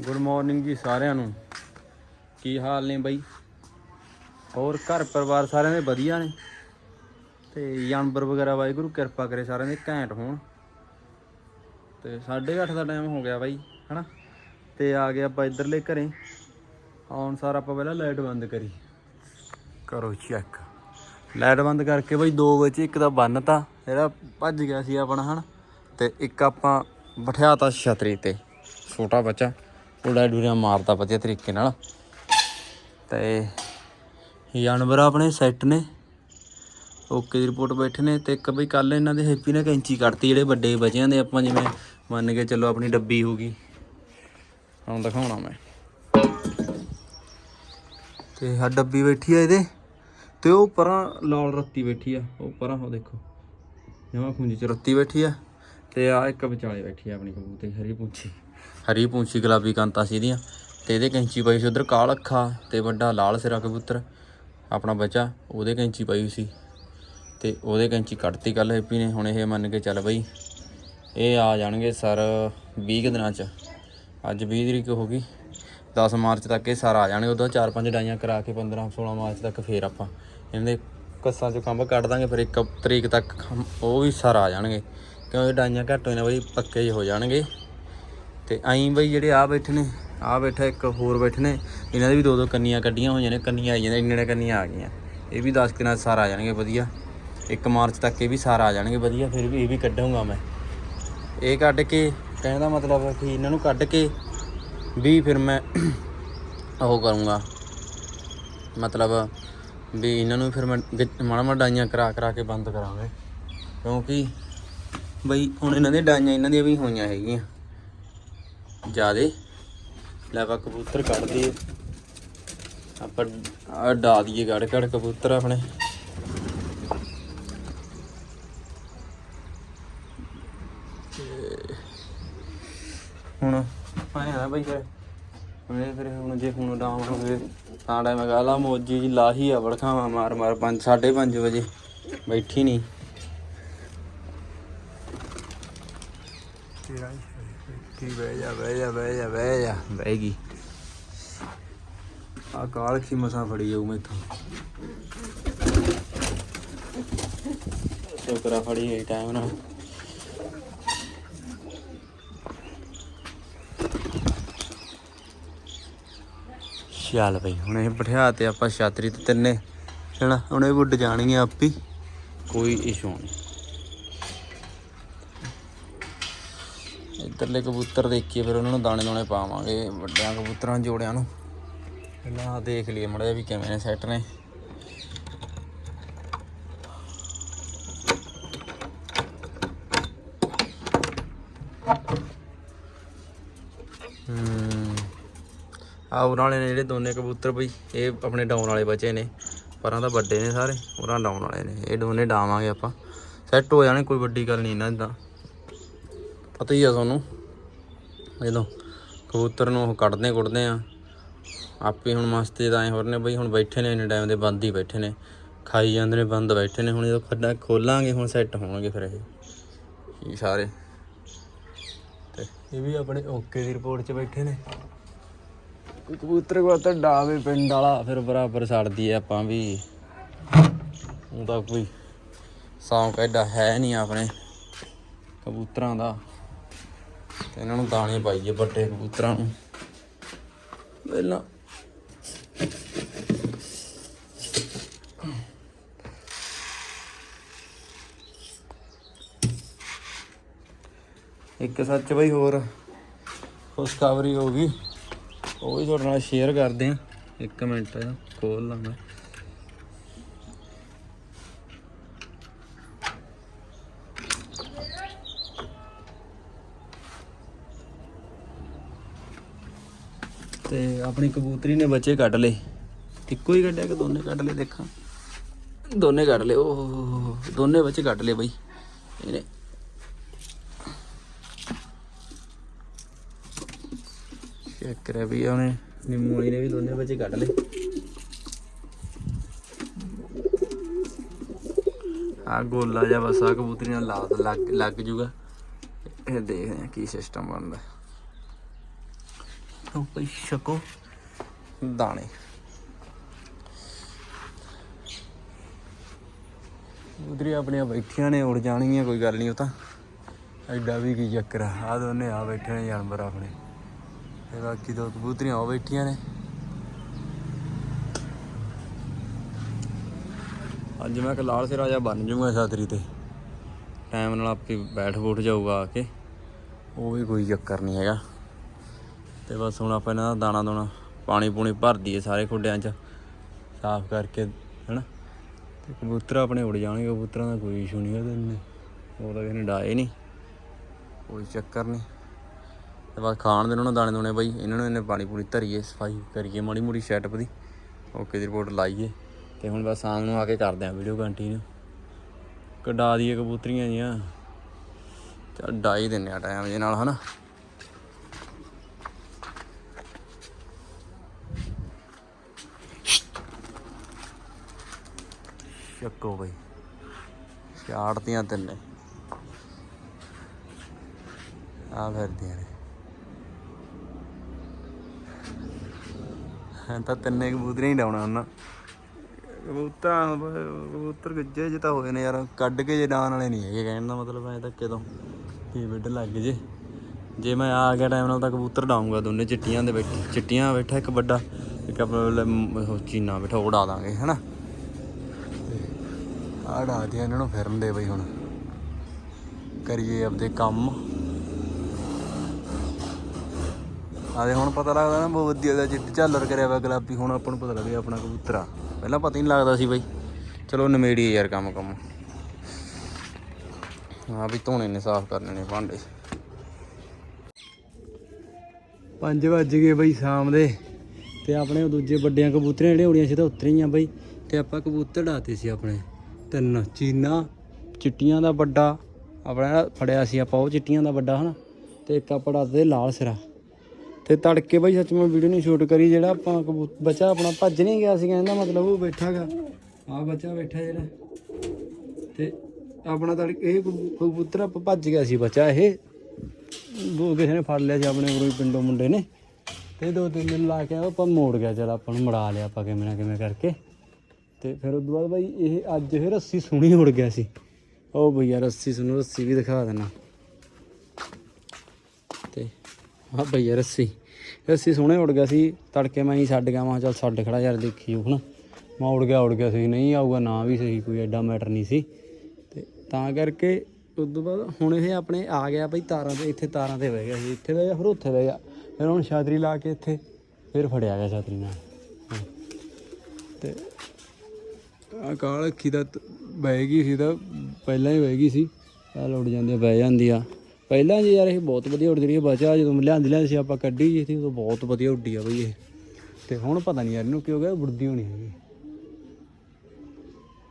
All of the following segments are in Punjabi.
ਗੁੱਡ ਮਾਰਨਿੰਗ ਜੀ ਸਾਰਿਆਂ ਨੂੰ। ਕੀ ਹਾਲ ਨੇ ਬਾਈ? ਹੋਰ ਘਰ ਪਰਿਵਾਰ ਸਾਰਿਆਂ ਦੇ ਵਧੀਆ ਨੇ? ਤੇ ਜਾਨਵਰ ਵਗੈਰਾ ਵਾਹਿਗੁਰੂ ਕਿਰਪਾ ਕਰੇ ਸਾਰਿਆਂ ਦੇ, ਘੈਂਟ ਹੋਣ। ਤੇ 8:30 ਦਾ ਟਾਈਮ ਹੋ ਗਿਆ ਬਾਈ, ਹਨਾ? ਤੇ ਆ ਗਏ ਆਪਾਂ ਇਧਰਲੇ ਘਰੇ। ਆਉਣ ਸਾਰ ਆਪਾਂ ਪਹਿਲਾਂ ਲਾਈਟ ਬੰਦ ਕਰੀ। ਕਰੋ ਚੈੱਕ ਲਾਈਟ ਬੰਦ ਕਰਕੇ ਬਾਈ 2 ਵਜੇ ਇੱਕ ਦਾ ਬੰਨਤਾ ਜਿਹੜਾ ਭੱਜ ਗਿਆ ਸੀ ਆਪਣਾ, ਹਨਾ? ਤੇ ਇੱਕ ਆਪਾਂ ਬਿਠਾਤਾ ਛਤਰੀ ਤੇ। ਛੋਟਾ ਬੱਚਾ। ਉਡਾ ਡੂਰੀਆਂ ਮਾਰਦਾ ਵਧੀਆ ਤਰੀਕੇ ਨਾਲ। ਤੇ ਜਾਨਵਰ ਆਪਣੇ ਸੈੱਟ ਨੇ। ਓਕੇ ਦੀ ਰਿਪੋਰਟ ਬੈਠੇ ਨੇ ਤੇ ਇੱਕ ਬਈ ਕੱਲ ਇਹਨਾਂ ਦੇ ਹੈਪੀ ਨੇ ਕੈਂਚੀ ਕੱਢਤੀ ਜਿਹੜੇ ਵੱਡੇ ਬਚਿਆਂ ਦੇ, ਆਪਾਂ ਜਿਵੇਂ ਮੰਨ ਕੇ ਚੱਲੋ ਆਪਣੀ ਡੱਬੀ ਹੋ ਗਈ। ਹੁਣ ਦਿਖਾਉਣਾ ਮੈਂ। ਤੇ ਆ ਡੱਬੀ ਬੈਠੀ ਆ ਇਹਦੇ। ਤੇ ਉਹ ਪਰਾਂ ਲਾਲ ਰੱਤੀ ਬੈਠੀ ਆ। ਉਹ ਪਰਾਂ ਉਹ ਦੇਖੋ। ਜਮਾ ਖੁੰਜੀ ਚ ਰੱਤੀ ਬੈਠੀ ਆ। ਤੇ ਆ ਇੱਕ ਵਿਚਾਲੇ ਬੈਠੀ ਆ ਆਪਣੀ ਕਬੂਤਰ, ਹਰੀ ਪੁੱਛੀ। ਹਰੀ ਪੁੰਛੀ ਗੁਲਾਬੀ ਕਾਂਤਾ ਸੀ ਇਹਦੀਆਂ ਤੇ ਇਹਦੇ ਕੈਂਚੀ ਪਾਈ ਸੀ ਉਧਰ ਕਾਲ ਅੱਖਾ ਤੇ ਵੱਡਾ ਲਾਲ ਸਿਰਾ ਕਬੂਤਰ, ਆਪਣਾ ਬੱਚਾ, ਉਹਦੇ ਕੈਂਚੀ ਪਾਈ ਸੀ ਤੇ ਉਹਦੇ ਕੈਂਚੀ ਕੱਢਤੀ ਕੱਲ ਹੈਪੀ ਨੇ, ਹੁਣ ਇਹ ਮੰਨ ਕੇ ਚੱਲ ਬਈ ਇਹ ਆ ਜਾਣਗੇ ਸਰ 20 ਕੁ ਦਿਨਾਂ ਚ। ਅੱਜ 20 ਤਰੀਕ ਹੋ ਗਈ 10 ਮਾਰਚ ਤੱਕ ਇਹ ਸਾਰਾ ਆ ਜਾਣਗੇ, ਉਦੋਂ 4-5 ਡਾਈਆਂ ਕਰਾ ਕੇ 15 16 ਮਾਰਚ ਤੱਕ ਫੇਰ ਆਪਾਂ ਇਹਨਾਂ ਦੇ ਕੱਸਾਂ ਚੋਂ ਕੰਬ ਕੱਢ ਦਾਂਗੇ, ਫਿਰ 1 ਤਰੀਕ ਤੱਕ ਖੰਭ- ਉਹ ਵੀ ਸਾਰਾ ਆ ਜਾਣਗੇ। ਕਿਉਂਕਿ ਡਾਈਆਂ ਘੱਟ ਹੋਈਆਂ ਬਈ, ਪੱਕੇ ਜਿਹੇ ਹੋ ਜਾਣਗੇ। ਤੇ ਐਂ ਬਈ ਜਿਹੜੇ ਆ ਬੈਠੇ ਨੇ ਆ ਬੈਠਾ ਇੱਕ ਹੋਰ ਬੈਠੇ ਨੇ, ਇਹਨਾਂ ਦੇ ਵੀ ਦੋ ਦੋ ਕੰਨੀਆਂ ਕੱਢੀਆਂ ਹੋਈਆਂ ਨੇ, ਕੰਨੀਆਂ ਆਈ ਜਾਂਦੀਆਂ ਇੰਨੇ ਕੰਨੀਆਂ ਆ ਗਈਆਂ। ਇਹ ਵੀ 10 ਦਿਨਾਂ 'ਚ ਸਾਰਾ ਆ ਜਾਣਗੇ, ਵਧੀਆ। 1 ਮਾਰਚ ਤੱਕ ਇਹ ਵੀ ਸਾਰਾ ਆ ਜਾਣਗੇ, ਵਧੀਆ, ਫਿਰ ਵੀ ਇਹ ਵੀ ਕੱਢੂੰਗਾ ਮੈਂ। ਇਹ ਕੱਢ ਕੇ, ਕਹਿਣ ਦਾ ਮਤਲਬ ਹੈ ਕਿ ਇਹਨਾਂ ਨੂੰ ਕੱਢ ਕੇ ਵੀ ਫਿਰ ਮੈਂ ਉਹ ਕਰੂੰਗਾ। ਮਤਲਬ ਵੀ ਇਹਨਾਂ ਨੂੰ ਫਿਰ ਮੈਂ ਮਾੜਾ ਮਾੜਾ ਡਾਈਆਂ ਕਰਾ ਕਰਾ ਕੇ ਬੰਦ ਕਰਾਂਗੇ। ਕਿਉਂਕਿ ਬਈ ਹੁਣ ਇਹਨਾਂ ਦੀਆਂ ਡਾਈਆਂ ਇਹਨਾਂ ਦੀਆਂ ਵੀ ਹੋਈਆਂ ਹੈਗੀਆਂ। ਜਿਆਦੇ। ਲੈ ਆਪਾਂ ਕਬੂਤਰ ਕੱਢਦੇ ਆਪਾਂ ਆ ਡਾ ਦਈਏ ਗੜ ਗੜ ਕਬੂਤਰ ਆਪਣੇ। ਹੁਣ ਆਇਆ ਬਈ ਫਿਰ। ਹੁਣ ਇਹ ਫਿਰ ਹੁਣ ਜੇ ਹੁਣ ਡਾਵਾਂਗੇ ਤਾਂ ਟਾਈਮ ਗਾਲਾ ਮੋਜੀ ਜੀ ਲਾਹੀ ਆ ਬੜਖਾਵਾਂ ਮਾਰ ਮਾਰ 5 5:30 ਵਜੇ। ਬੈਠੀ ਨਹੀਂ ਕੀ ਬਹਿ ਜਾ ਬਹਿ ਜਾ ਬਹਿ ਜਾ ਬਹਿ ਜਾ। ਬਹਿ ਗਈ। ਆ ਕਾਲ ਕੀ ਮਸਾਂ ਫੜੀ ਜਾਊ ਮੈਥੋਂ? ਸ਼ੁਕਰਾ ਫੜੀ ਗਈ ਟਾਈਮ ਨਾਲ। ਚੱਲ ਬਈ ਹੁਣ ਇਹ ਬਿਠਾ ਤੇ ਆਪਾਂ ਛਾਤਰੀ ਤੇ ਤਿੰਨੇ ਹਨਾ? ਹੁਣ ਇਹ ਉੱਡ ਜਾਣਗੀਆਂ ਆਪੀ ਕੋਈ ਇਸ਼ੂ ਨਹੀਂ। ਇੱਧਰਲੇ ਕਬੂਤਰ ਦੇਖੀਏ ਫਿਰ ਉਹਨਾਂ ਨੂੰ ਦਾਣੇ ਦਾਣੇ ਪਾਵਾਂਗੇ, ਵੱਡਿਆਂ ਕਬੂਤਰਾਂ ਜੋੜਿਆਂ ਨੂੰ। ਪਹਿਲਾਂ ਦੇਖ ਲਈਏ ਮੜਾ ਜਿਹਾ ਵੀ ਕਿਵੇਂ ਨੇ ਸੈੱਟ ਨੇ। ਆ ਉਹਨਾਂ ਵਾਲੇ ਨੇ ਜਿਹੜੇ ਦੋਨੇ ਕਬੂਤਰ ਬਈ, ਇਹ ਆਪਣੇ ਡਾਊਨ ਵਾਲੇ ਬਚੇ ਨੇ। ਪਰਾਂ ਤਾਂ ਵੱਡੇ ਨੇ ਸਾਰੇ ਉਹਨਾਂ ਡਾਊਨ ਵਾਲੇ ਨੇ। ਇਹ ਦੋਨੇ ਡਾਵਾਂਗੇ ਆਪਾਂ। ਸੈੱਟ ਹੋ ਜਾਣੇ, ਕੋਈ ਵੱਡੀ ਗੱਲ ਨਹੀਂ ਇਹਨਾਂ ਦਾ ਪਤਾ ਹੀ ਆ ਤੁਹਾਨੂੰ। ਜਦੋਂ ਕਬੂਤਰ ਨੂੰ ਉਹ ਕੱਢਦੇ ਕੁੱਟਦੇ ਆ। ਆਪੇ ਹੁਣ ਮਸਤੇ ਤਾਂ ਐ ਹੋਰ ਨੇ ਬਈ, ਹੁਣ ਬੈਠੇ ਨੇ ਇੰਨੇ ਟਾਈਮ ਦੇ, ਬੰਦ ਹੀ ਬੈਠੇ ਨੇ। ਖਾਈ ਜਾਂਦੇ ਨੇ, ਬੰਦ ਬੈਠੇ ਨੇ। ਹੁਣ ਜਦੋਂ ਖੱਡਾ ਖੋਲਾਂਗੇ, ਹੁਣ ਸੈੱਟ ਹੋਣਗੇ ਫਿਰ ਇਹ। ਇਹ ਸਾਰੇ। ਤੇ ਇਹ ਵੀ ਆਪਣੇ ਓਕੇ ਦੀ ਰਿਪੋਰਟ 'ਚ ਬੈਠੇ ਨੇ। ਕਬੂਤਰ ਕੋਲ ਤਾਂ ਡਾਵੇ ਪਿੰਡ ਵਾਲਾ, ਫਿਰ ਬਰਾਬਰ ਛੱਡਦੀ ਐ ਆਪਾਂ ਵੀ। ਉਹ ਤਾਂ ਕੋਈ ਸੌਂਕ ਐਡਾ ਹੈ ਨਹੀਂ ਆਪਣੇ ਕਬੂਤਰਾਂ ਦਾ। ਤੇ ਇਹਨਾਂ ਨੂੰ ਦਾਣੇ ਪਾਈਏ ਵੱਡੇ ਕਬੂਤਰਾਂ ਨੂੰ। ਪਹਿਲਾਂ ਇੱਕ ਸੱਚ ਬਈ ਹੋਰ, ਖੁਸ਼ਖਬਰੀ ਹੋ ਗਈ। ਉਹ ਵੀ ਤੁਹਾਡੇ ਨਾਲ ਸ਼ੇਅਰ ਕਰਦੇ ਆ ਇੱਕ ਮਿੰਟ ਖੋਲ ਲਾਂ ਮੈਂ। ਤੇ ਆਪਣੀ ਕਬੂਤਰੀ ਨੇ ਬੱਚੇ ਕੱਢ ਲਏ। ਇੱਕੋ ਹੀ ਕੱਢਿਆ ਕਿ ਦੋਨੇ ਕੱਢ ਲਏ, ਦੇਖਾਂ। ਦੋਨੇ ਕੱਢ ਲਏ, ਓਹ ਹੋ ਦੋਨੇ ਬੱਚੇ ਕੱਢ ਲਏ ਬਈ। ਇਹਨੇ। ਚੈੱਕ ਕਰਿਆ ਵੀ ਉਹਨੇ, ਨਿੰਮੂ ਨੇ ਵੀ ਦੋਨੇ ਬੱਚੇ ਕੱਢ ਲਏ। ਆ ਗੋਲਾ ਜਿਹਾ ਬਸ, ਆ ਕਬੂਤਰੀ ਨਾਲ ਲਾ, ਲੱਗ ਲੱਗ ਜੂਗਾ। ਇਹ ਦੇਖਦੇ ਆ ਕੀ ਸਿਸਟਮ ਬਣਦਾ। ਲਓ ਭਾਈ ਛਕੋ। ਦਾਣੇ। ਉਧਰੀ ਆਪਣੀਆਂ ਬੈਠੀਆਂ ਨੇ, ਉੜ ਜਾਣਗੀਆਂ, ਕੋਈ ਗੱਲ ਨਹੀਂ ਉਹ ਤਾਂ। ਐਡਾ ਵੀ ਕੀ ਚੱਕਰ ਆ? ਆਹ ਦੋਨੇ ਆ ਬੈਠੇ ਨੇ ਜਾਨਵਰ ਆਪਣੇ। ਤੇ ਬਾਕੀ ਦੋ ਕਬੂਤਰੀਆਂ ਉਹ ਬੈਠੀਆਂ ਨੇ। ਅੱਜ ਮੈਂ ਕਿ ਲਾਲ ਸਿਰਾ ਜਾ ਬਣ ਜੂਗਾ ਛਾਤਰੀ ਤੇ। ਟਾਈਮ ਨਾਲ ਆਪੇ ਬੈਠ ਬੂਠ ਜਾਊਗਾ ਆ ਕੇ। ਉਹ ਵੀ ਕੋਈ ਚੱਕਰ ਨਹੀਂ ਹੈਗਾ। ਤੇ ਬਸ ਹੁਣ ਆਪਾਂ ਇਹਨਾਂ ਦਾ ਦਾਣਾ ਦੋਣਾ ਪਾਣੀ ਪੂਣੀ ਭਰ ਦਈਏ ਸਾਰੇ ਖੁੱਡਿਆਂ 'ਚ, ਸਾਫ਼ ਕਰਕੇ, ਹਨਾ? ਤੇ ਕਬੂਤਰ ਆਪਣੇ ਉੜ ਜਾਣਗੇ, ਕਬੂਤਰਾਂ ਦਾ ਕੋਈ ਇਸ਼ੂ ਨਹੀਂ ਉਹਦੇ ਨੇ ਉਹ ਤਾਂ ਕਿਸੇ ਨੇ ਡਾਏ ਨਹੀਂ, ਕੋਈ ਚੱਕਰ ਨਹੀਂ। ਤੇ ਬਸ ਖਾਣ ਦੇ ਉਹਨਾਂ ਨੂੰ ਦਾਣੇ ਦੋਣੇ ਬਈ, ਇਹਨਾਂ ਨੂੰ ਇਹਨੇ ਪਾਣੀ ਪੂਣੀ ਧਰੀਏ, ਸਫ਼ਾਈ ਕਰੀਏ, ਮਾੜੀ ਮੋੜੀ ਸੈਟਅਪ ਦੀ। ਓਕੇ ਦੀ ਰਿਪੋਰਟ ਲਾਈਏ। ਤੇ ਹੁਣ ਬਸ ਸ਼ਾਮ ਨੂੰ ਆ ਕੇ ਕਰਦੇ ਆ ਵੀਡੀਓ ਕੰਟੀਨਿਊ ਕਢਾ ਦਈਏ ਕਬੂਤਰੀਆਂ ਜੀਆਂ ਤੇ ਡਾਈ ਦਿੰਨੇ ਆ ਟਾਈਮ ਜੇ ਨਾਲ, ਹਨਾ? ਚੱਕੋ ਬਈ। ਛਾੜਤੀਆਂ ਤਿੰਨੇ। ਆ ਫਿਰਦੀਆਂ ਨੇ। ਹਾਂ ਤਾਂ ਤਿੰਨੇ ਕਬੂਤਰੀਆਂ ਹੀ ਡਾਉਣਾ ਉਹਨਾਂ। ਕਬੂਤਰਾਂ ਕਬੂਤਰ ਗੱਜੇ ਜੇ ਤਾਂ ਹੋਏ ਨੇ ਯਾਰ। ਕੱਢ ਕੇ ਜੇ ਡਾਉਣ ਵਾਲੇ ਨਹੀਂ ਹੈਗੇ, ਕਹਿਣ ਦਾ ਮਤਲਬ ਐ ਧੱਕੇ ਤੋਂ ਕੀ ਵਿੱਡ ਲੱਗ ਜੇ। ਜੇ ਮੈਂ ਆ ਗਿਆ ਟਾਈਮ ਨਾਲ ਤਾਂ ਕਬੂਤਰ ਡਾਉਂਗਾ ਦੋਨੇ ਚਿੱਟੀਆਂ ਦੇ ਬੈਠੇ ਚਿੱਟੀਆਂ ਬੈਠਾ ਇੱਕ ਵੱਡਾ, ਇੱਕ ਆਪਣਾ ਚੀਨਾ ਬੈਠਾ, ਉਹ ਉਡਾ ਦਾਂਗੇ, ਹਨਾ? ਆ ਡਾ ਦਿਆਂ ਇਹਨਾਂ ਨੂੰ ਫਿਰਨ ਦੇ ਬਈ ਹੁਣ। ਕਰੀਏ ਆਪਦੇ ਕੰਮ। ਆਦੇ ਹੁਣ ਪਤਾ ਲੱਗਦਾ ਨਾ ਬਹੁਤ ਵਧੀਆ ਦਾ ਚਿੱਟ ਝਾਲਰ ਕਰਿਆ ਵਾ ਗੁਲਾਬੀ। ਹੁਣ ਆਪਾਂ ਨੂੰ ਪਤਾ ਲੱਗਿਆ ਆਪਣਾ ਕਬੂਤਰਾ। ਪਹਿਲਾਂ ਪਤਾ ਹੀ ਨਹੀਂ ਲੱਗਦਾ ਸੀ ਬਈ। ਚਲੋ ਨਮੇੜੀਏ ਯਾਰ ਕੰਮ ਕੰਮ। ਹਾਂ ਵੀ ਧੋਣੇ ਨੇ, ਸਾਫ਼ ਕਰਨੇ ਨੇ ਭਾਂਡੇ। 5 ਵੱਜ ਗਏ ਬਈ ਸ਼ਾਮ ਦੇ। ਤੇ ਆਪਣੇ ਦੂਜੇ ਵੱਡਿਆਂ ਕਬੂਤਰੀਆਂ ਜਿਹੜੇ ਉੜੀਆਂ ਸੀ ਤਾਂ ਉਤਰੀਆਂ ਬਈ। ਤੇ ਆਪਾਂ ਕਬੂਤਰ ਡਾਤੇ ਸੀ ਆਪਣੇ। ਤਿੰਨ ਚੀਨਾ, ਚਿੱਟੀਆਂ ਦਾ ਵੱਡਾ, ਆਪਣਾ ਫੜਿਆ ਸੀ ਆਪਾਂ, ਉਹ ਚਿੱਟੀਆਂ ਦਾ ਵੱਡਾ ਹਨਾ, ਤੇ ਇੱਕ ਆਪਾਂ ਡਾਤੇ ਲਾਲ ਸਿਰਾ। ਤੇ ਤੜਕੇ ਬਾਈ ਸੱਚ ਮੈਂ ਵੀਡੀਓ ਨਹੀਂ ਸ਼ੂਟ ਕਰੀ, ਜਿਹੜਾ ਆਪਾਂ ਕਬੂ- ਬੱਚਾ ਆਪਣਾ ਭੱਜ ਨਹੀਂ ਗਿਆ ਸੀਗਾ, ਇਹਦਾ ਮਤਲਬ ਉਹ ਬੈਠਾਗਾ ਆ ਬੱਚਾ ਬੈਠਾ ਜਿਹੜਾ। ਤੇ ਆਪਣਾ ਤੜਕੇ ਇਹ ਕਬੂ- ਕਬੂਤਰ ਆਪਾਂ ਭੱਜ ਗਿਆ ਸੀ ਬੱਚਾ ਇਹ। ਉਹ ਕਿਸੇ ਨੇ ਫੜ ਲਿਆ ਸੀ ਆਪਣੇ ਕੋਈ ਪਿੰਡੋਂ ਮੁੰਡੇ ਨੇ। ਤੇ ਦੋ ਤਿੰਨ ਦਿਨ ਲਾ ਕੇ ਆਪਾਂ ਮੋੜ ਗਿਆ, ਚਲ ਆਪਾਂ ਨੂੰ ਮੜਾ ਲਿਆ ਆਪਾਂ ਕਿਵੇਂ ਨਾ ਕਿਵੇਂ ਕਰਕੇ। ਤੇ ਫਿਰ ਉਸ ਤੋਂ ਬਾਅਦ ਬਾਈ ਇਹ ਅੱਜ ਇਹ ਰੱਸੀ ਸੁਣੀ ਉੜ ਗਿਆ ਸੀ। ਉਹ ਭਈਆ, ਰੱਸੀ ਸੁਣੋ, ਰੱਸੀ ਵੀ ਦਿਖਾ ਦੇਣਾ। ਤੇ ਆ ਭਈਆ, ਰੱਸੀ। ਰੱਸੀ ਸੋਹਣੇ ਉੜ ਗਿਆ ਸੀ, ਤੜਕੇ ਮੈਂ ਹੀ ਛੱਡ ਗਿਆ, ਮੈਂ ਕਿਹਾ ਚੱਲ ਛੱਡ ਖੜਾ ਯਾਰ, ਦੇਖੀ ਹੁਣ ਮੈਂ ਉੜ ਗਿਆ ਉੜ ਗਿਆ ਸੀ, ਨਹੀਂ ਆਊਗਾ, ਨਾ ਵੀ ਸਹੀ, ਕੋਈ ਐਡਾ ਮੈਟਰ ਨਹੀਂ ਸੀ। ਤੇ ਤਾਂ ਕਰਕੇ ਉਸ ਤੋਂ ਬਾਅਦ ਹੁਣ ਇਹ ਆਪਣੇ ਆ ਗਿਆ ਭਾਈ ਤਾਰਾਂ ਤੇ, ਇੱਥੇ ਤਾਰਾਂ ਤੇ ਬਹਿ ਗਿਆ ਸੀ, ਇੱਥੇ ਬਹਿ ਗਿਆ, ਫਿਰ ਉੱਥੇ ਬਹਿ ਗਿਆ। ਫਿਰ ਹੁਣ ਛਾਤਰੀ ਲਾ ਕੇ ਇੱਥੇ, ਫਿਰ ਫੜਿਆ ਗਿਆ ਛਾਤਰੀ ਨਾਲ। ਹਾਂ। ਤੇ ਆ ਕਾਲ ਅੱਖੀ ਦਾ ਬਹਿ ਗਈ ਸੀ ਤਾਂ ਪਹਿਲਾਂ ਹੀ ਬਹਿ ਗਈ ਸੀ। ਆ ਉੱਡ ਜਾਂਦੀ ਆ, ਬਹਿ ਜਾਂਦੀ ਆ। ਪਹਿਲਾਂ ਜੀ ਯਾਰ ਇਹ ਬਹੁਤ ਵਧੀਆ ਉੱਡਦੀ ਰਹੀ ਬਚਾ ਜਦੋਂ ਲਿਆਂਦੀ ਲਿਆਂਦੀ ਸੀ, ਆਪਾਂ ਕੱਢੀ ਜੀ ਸੀ, ਉਦੋਂ ਬਹੁਤ ਵਧੀਆ ਉੱਡੀ ਆ ਬਈ ਇਹ। ਤੇ ਹੁਣ ਪਤਾ ਨਹੀਂ ਯਾਰ ਇਹਨੂੰ ਕੀ ਹੋ ਗਿਆ ਉੜਦੀ ਹੋਣੀ ਹੈਗੀ।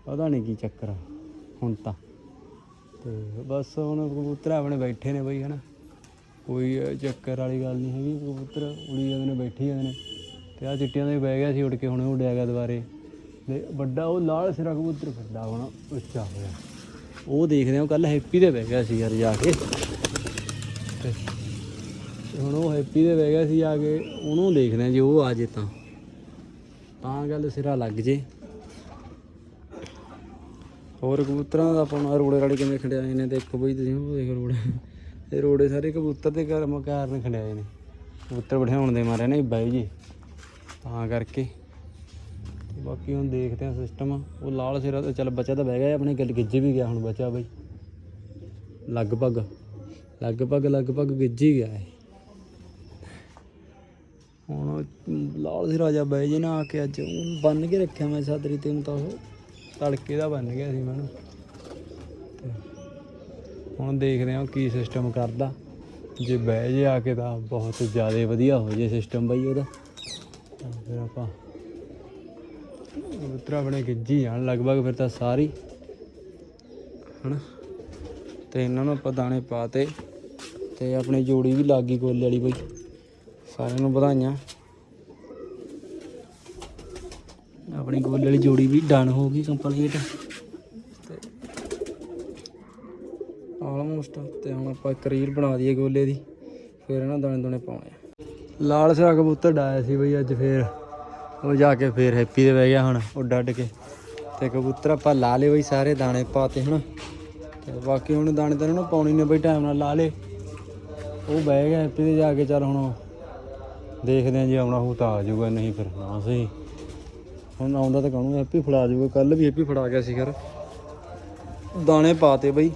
ਪਤਾ ਨਹੀਂ ਕੀ ਚੱਕਰ ਆ, ਹੁਣ ਤਾਂ। ਤੇ ਬਸ ਹੁਣ ਕਬੂਤਰ ਆਪਣੇ ਬੈਠੇ ਨੇ ਬਈ, ਹਨਾ। ਕੋਈ ਚੱਕਰ ਵਾਲੀ ਗੱਲ ਨਹੀਂ ਹੈਗੀ, ਕਬੂਤਰ ਉੜੀ ਜਾਂਦੇ ਨੇ, ਬੈਠੀ ਜਾਂਦੇ ਨੇ। ਤੇ ਆ ਚਿੱਟੀਆਂ ਵੀ ਬਹਿ ਗਿਆ ਸੀ, ਉੱਡ ਕੇ ਹੁਣ ਉੱਡਿਆ ਗਿਆ ਦੁਬਾਰੇ। ਤੇ ਵੱਡਾ ਉਹ ਲਾਲ ਸਿਰਾ ਕਬੂਤਰ ਫਿਰਦਾ ਹੁਣ, ਉੱਚਾ ਹੋਇਆ। ਉਹ ਦੇਖਦੇ ਆ ਕੱਲ ਹੈਪੀ ਦੇ ਬਹਿ ਗਿਆ ਸੀ ਯਾਰ ਜਾ ਕੇ। ਹੁਣ ਉਹ ਹੈਪੀ ਦੇ ਬਹਿ ਗਿਆ ਸੀ ਆ ਕੇ, ਉਹਨੂੰ ਦੇਖਦੇ ਹਾਂ ਜੇ ਉਹ ਆ ਜੇ ਤਾਂ। ਤਾਂ ਗੱਲ ਸਿਰਾ ਲੱਗ ਜੇ। ਹੋਰ ਕਬੂਤਰਾਂ ਦਾ ਆਪਾਂ ਰੋੜੇ ਰਾੜੇ ਕਿਵੇਂ ਖੜਿਆਏ ਨੇ, ਦੇਖੋ ਬਈ ਤੁਸੀਂ ਉਹ ਦੇਖ ਰੋੜੇ। ਇਹ ਰੋੜੇ ਸਾਰੇ ਕਬੂਤਰ ਦੇ ਘਰ ਮਕਾਰਨ ਖੜਿਆਏ ਨੇ। ਕਬੂਤਰ ਬਿਠਾਉਣ ਦੇ ਮਾਰੇ ਨੇ ਬਾਈ ਜੀ। ਤਾਂ ਕਰਕੇ ਬਾਕੀ ਹੁਣ ਦੇਖਦੇ ਆ ਸਿਸਟਮ ਉਹ ਲਾਲ ਸਿਰਾ ਤੇ ਚੱਲ ਬੱਚਾ ਤਾਂ ਬਹਿ ਗਿਆ, ਆਪਣੇ ਗਿੱਲ ਗਿੱਜ ਵੀ ਗਿਆ ਹੁਣ ਬੱਚਾ ਬਈ। ਲਗਭਗ ਲਗਭਗ ਲਗਭਗ ਗਿੱਜ ਹੀ ਗਿਆ ਹੈ ਹੁਣ ਲਾਲ ਸਿਰਾ ਜਾ ਬਹਿ ਜੇ ਨਾ ਆ ਕੇ ਅੱਜ ਬੰਨ ਕੇ ਰੱਖਿਆ ਮੈਂ ਸਾਦਰੀ ਤੇ ਨੂੰ ਤਾਂ ਉਹ ਤੜਕੇ ਦਾ ਬੰਨ ਗਿਆ ਸੀ ਮੈਨੂੰ। ਹੁਣ ਦੇਖਦੇ ਹਾਂ ਉਹ ਕੀ ਸਿਸਟਮ ਕਰਦਾ। ਜੇ ਬਹਿ ਜੇ ਆ ਕੇ ਤਾਂ ਬਹੁਤ ਜ਼ਿਆਦਾ ਵਧੀਆ ਹੋ ਜੇ ਸਿਸਟਮ ਬਈ ਉਹਦਾ। ਫਿਰ ਆਪਾਂ ਕਬੂਤਰ ਆਪਣੇ ਗਿੱਜੀ ਜਾਣ ਲਗਭਗ ਫਿਰ ਤਾਂ ਸਾਰੀ। ਹਨਾ? ਤੇ ਇਹਨਾਂ ਨੂੰ ਆਪਾਂ ਦਾਣੇ ਪਾਤੇ ਤੇ ਆਪਣੀ ਜੋੜੀ ਵੀ ਲੱਗ ਗਈ ਗੋਲੇ ਵਾਲੀ ਬਈ। ਸਾਰਿਆਂ ਨੂੰ ਵਧਾਈਆਂ। ਆਪਣੀ ਗੋਲੇ ਵਾਲੀ ਜੋੜੀ ਵੀ ਡਨ ਹੋ ਗਈ ਕੰਪਲੀਟ ਤੇ ਆਲਮੋਸਟ ਤੇ ਹੁਣ ਆਪਾਂ ਇੱਕ ਰੀਲ ਬਣਾ ਦਈਏ ਗੋਲੇ ਦੀ, ਫਿਰ ਇਹਨਾਂ ਦਾਣੇ ਦਾਣੇ ਪਾਉਣੇ ਆ। ਲਾਲ ਸਿਆ ਕਬੂਤਰ ਡਾਇਆ ਸੀ ਬਈ ਅੱਜ ਫੇਰ। ਉਹ ਜਾ ਕੇ ਫੇਰ ਹੈਪੀ ਦੇ ਬਹਿ ਗਿਆ ਹੁਣ ਉੱਡ ਅੱਡ ਕੇ। ਤੇ ਕਬੂਤਰ ਆਪਾਂ ਲਾ ਲਏ ਬਈ, ਸਾਰੇ ਦਾਣੇ ਪਾਤੇ ਹੁਣ ਤੇ ਬਾਕੀ ਹੁਣ ਦਾਣੇ ਤਾਂ ਇਹਨਾਂ ਨੂੰ ਪਾਉਣੀ ਨੇ ਬਈ ਟਾਈਮ ਨਾਲ ਲਾ ਲੇ ਉਹ ਬਹਿ ਗਿਆ ਹੈਪੀ ਦੇ ਜਾ ਕੇ, ਚੱਲ ਹੁਣ ਦੇਖਦੇ ਆਂ ਜੇ ਆਉਣਾ ਹੋ ਤਾਂ ਆ ਜਾਊਗਾ, ਨਹੀਂ ਫਿਰ ਨਾ ਸਹੀ। ਹੁਣ ਆਉਂਦਾ ਤਾਂ ਕਹੂੰਗਾ ਹੈਪੀ ਫੜਾ ਜਾਊਗਾ। ਕੱਲ ਵੀ ਹੈਪੀ ਫੜਾ ਗਿਆ ਸੀ ਖਰ ਦਾਣੇ ਪਾਤੇ ਬਈ।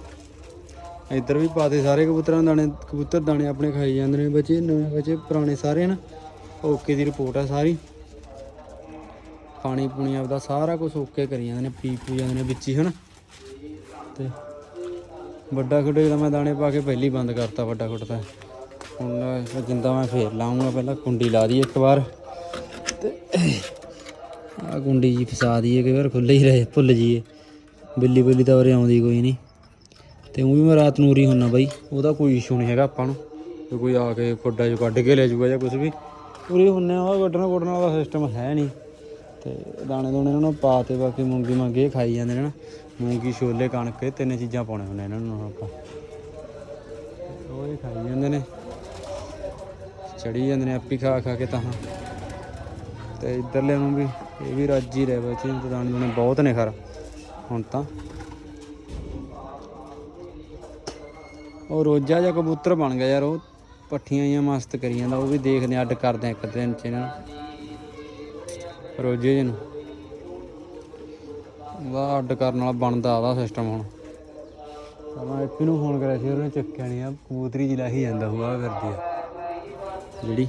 ਇੱਧਰ ਵੀ ਪਾਤੇ ਸਾਰੇ ਕਬੂਤਰਾਂ ਦਾਣੇ, ਕਬੂਤਰ ਦਾਣੇ ਆਪਣੇ ਖਾਈ ਜਾਂਦੇ ਨੇ। ਬੱਚੇ ਨਵੇਂ ਬੱਚੇ, ਪੁਰਾਣੇ ਸਾਰੇ ਨਾ ਓਕੇ ਦੀ ਰਿਪੋਰਟ ਆ ਸਾਰੀ। ਪਾਣੀ ਪੂਣੀ ਆਪਦਾ ਸਾਰਾ ਕੁਝ ਓਕੇ ਕਰੀ ਜਾਂਦੇ ਨੇ, ਪੀ ਪੂ ਜਾਂਦੇ ਨੇ ਵਿੱਚ ਹੀ, ਹਨ? ਤੇ ਵੱਡਾ ਖੁੱਡੇ ਦਾ ਮੈਂ ਦਾਣੇ ਪਾ ਕੇ ਪਹਿਲੀ ਬੰਦ ਕਰਤਾ ਵੱਡਾ ਖੁੱਡ ਤਾਂ। ਹੁਣ ਜਿੰਦਾ ਮੈਂ ਫੇਰ ਲਾਉਂਗਾ ਪਹਿਲਾਂ, ਕੁੰਡੀ ਲਾ ਦੀ ਇੱਕ ਵਾਰ। ਤੇ ਆ ਕੁੰਡੀ ਜੀ ਫਸਾ ਦਈਏ ਕਈ ਵਾਰ ਖੁੱਲੇ ਹੀ ਰਹੇ, ਭੁੱਲ ਜੀਏ ਬਿੱਲੀ ਬਿੱਲੀ ਤਾਂ ਉਰੇ ਆਉਂਦੀ ਕੋਈ ਨਹੀਂ। ਤੇ ਉਹ ਵੀ ਮੈਂ ਰਾਤ ਨੂੰ ਉਰੀ ਹੁੰਨਾ ਬਾਈ, ਉਹਦਾ ਕੋਈ ਇਸ਼ੂ ਨਹੀਂ ਹੈਗਾ ਆਪਾਂ ਨੂੰ। ਕੋਈ ਆ ਕੇ ਖੁੱਡਾ 'ਚ ਕੱਢ ਕੇ ਲੈ ਜਾਊਗਾ ਜਾਂ ਕੁਝ ਵੀ। ਉਰੀ ਹੁੰਨੇ ਆ ਉਹ ਕੱਢਣਾ ਕੁੱਢਣਾ ਦਾ ਸਿਸਟਮ ਹੈ ਨਹੀਂ। ਤੇ ਦਾਣੇ ਦੋਣੇ ਇਹਨਾਂ ਨੂੰ ਪਾ ਤੇ ਬਾਕੀ ਮੂੰਗੀ ਮੰਗੇ ਖਾਈ ਜਾਂਦੇ ਨੇ ਨਾ। ਮੂੰਗੀ, ਛੋਲੇ, ਕਣਕ, ਇਹ ਤਿੰਨ ਚੀਜ਼ਾਂ ਪਾਉਣੇ ਹੁੰਦੇ ਇਹਨਾਂ ਨੂੰ ਆਪਾਂ। ਉਹ ਹੀ ਖਾਈ ਜਾਂਦੇ ਨੇ। ਚੜੀ ਜਾਂਦੇ ਨੇ ਆਪੀ ਖਾ ਖਾ ਕੇ ਤਾਂ। ਤੇ ਇੱਧਰਲੇ ਨੂੰ ਵੀ, ਇਹ ਵੀ ਰਾਜੀ ਰਹਿ ਬੱਚੇ ਤੇ ਦਾਣੇ ਦੋਣੇ ਬਹੁਤ ਨੇ ਖਰ। ਹੁਣ ਤਾਂ। ਉਹ ਰੋਜਾ ਜਿਹਾ ਕਬੂਤਰ ਬਣ ਗਿਆ ਯਾਰ, ਉਹ ਪੱਠੀਆਂ ਜਾਂ ਮਸਤ ਕਰੀ ਜਾਂਦਾ, ਉਹ ਵੀ ਦੇਖਦੇ ਅੱਡ ਕਰਦੇ ਆ ਇੱਕ ਦਿਨ ਚ ਇਹਨਾਂ ਨੂੰ। ਰੋਜੇ ਜਿਹਨੂੰ ਉਹਦਾ ਅੱਡ ਕਰਨ ਵਾਲਾ ਬਣਦਾ ਉਹਦਾ ਸਿਸਟਮ ਹੁਣ। ਮੈਂ ਐਪੀ ਨੂੰ ਫੋਨ ਕਰਿਆ ਸੀ ਉਹਨੇ ਚੱਕਿਆ ਨਹੀਂ ਆ ਕਬੂਤਰੀ ਜਿ ਲਾਹੀ ਜਾਂਦਾ ਹੁਆ ਕਰਦੀ ਆ। ਜਿਹੜੀ?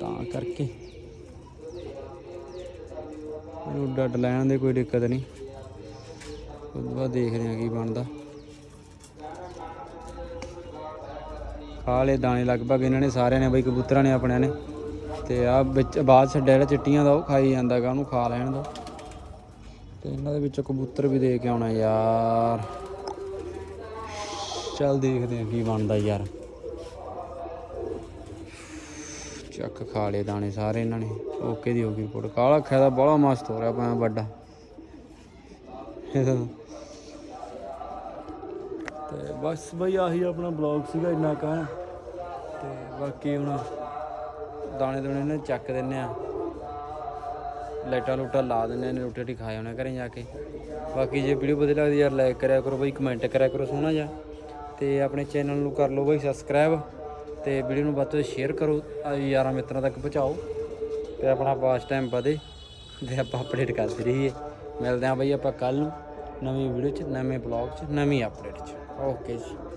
ਤੇ ਕਰਕੇ। ਇਹਨੂੰ ਡੱਡ ਲੈਣ ਦੇ ਕੋਈ ਦਿੱਕਤ ਨਹੀਂ। ਤੋਂ ਬਾਅਦ ਦੇਖਦੇ ਆ ਕੀ ਬਣਦਾ। ਖਾ ਲਏ ਦਾਣੇ ਲਗਭਗ ਇਹਨਾਂ ਨੇ ਸਾਰਿਆਂ ਨੇ ਬਈ ਕਬੂਤਰਾਂ ਨੇ ਆਪਣਿਆਂ ਨੇ। ਤੇ ਆ ਵਿੱਚ ਬਾਅਦ ਛੱਡਿਆ ਜਿਹੜਾ ਚਿੱਟੀਆਂ ਦਾ ਉਹ ਖਾਈ ਜਾਂਦਾਗਾ ਉਹਨੂੰ ਖਾ ਲੈਣ ਦਾ। ਤੇ ਇਹਨਾਂ ਦੇ ਵਿੱਚੋਂ ਕਬੂਤਰ ਵੀ ਦੇ ਕੇ ਆਉਣਾ ਯਾਰ। ਚੱਲ ਦੇਖਦੇ ਆ ਕੀ ਬਣਦਾ ਯਾਰ। ਚੱਕ ਖਾ ਲਏ ਦਾਣੇ ਸਾਰੇ ਇਹਨਾਂ ਨੇ। ਓਕੇ ਦੀ ਹੋ ਗਈ ਰਿਪੋਰਟ। ਕਾਲਾ ਅੱਖਾਂ ਦਾ ਬੜਾ ਮਸਤ ਹੋ ਰਿਹਾ ਪਿਆ ਵੱਡਾ। ਤੇ ਬਸ ਬਈ ਆਹੀ ਆਪਣਾ ਬਲੌਗ ਸੀਗਾ, ਇੰਨਾ ਕਾ ਤੇ ਬਾਕੀ ਹੁਣ ਦਾਣੇ ਦੋਣੇ ਨੇ ਚੱਕ ਦਿੰਨੇ ਆ। ਲਾਈਟਾਂ ਲੂਟਾਂ ਲਾ ਦਿੰਨੇ ਆ ਰੋਟੀ ਰੋਟੀ ਖਾ ਆਉਣਾ ਘਰੇ ਜਾ ਕੇ। ਬਾਕੀ ਜੇ ਵੀਡੀਓ ਵਧੀਆ ਲੱਗਦੀ ਯਾਰ ਲਾਈਕ ਕਰਿਆ ਕਰੋ ਬਈ ਕਮੈਂਟ ਕਰਿਆ ਕਰੋ ਸੋਹਣਾ ਜਿਹਾ। ਤੇ ਆਪਣੇ ਚੈਨਲ ਨੂੰ ਕਰ ਲਓ ਬਈ ਸਬਸਕ੍ਰਾਈਬ ਤੇ ਵੀਡੀਓ ਨੂੰ ਵੱਧ ਤੋਂ ਸ਼ੇਅਰ ਕਰੋ ਯਾਰਾਂ ਮਿੱਤਰਾਂ ਤੱਕ ਪਹੁੰਚਾਓ। ਤੇ ਆਪਣਾ ਵਾਚ ਟਾਈਮ ਵਧੇ ਤੇ ਆਪਾਂ ਅਪਡੇਟ ਕਰਦੇ ਰਹੀਏ। ਮਿਲਦੇ ਆਂ ਬਈ ਆਪਾਂ ਕੱਲ ਨੂੰ ਨਵੀਂ ਵੀਡੀਓ 'ਚ, ਨਵੇਂ ਬਲੌਗ 'ਚ, ਨਵੀਂ ਅਪਡੇਟ 'ਚ। ਓਕੇ ਜੀ।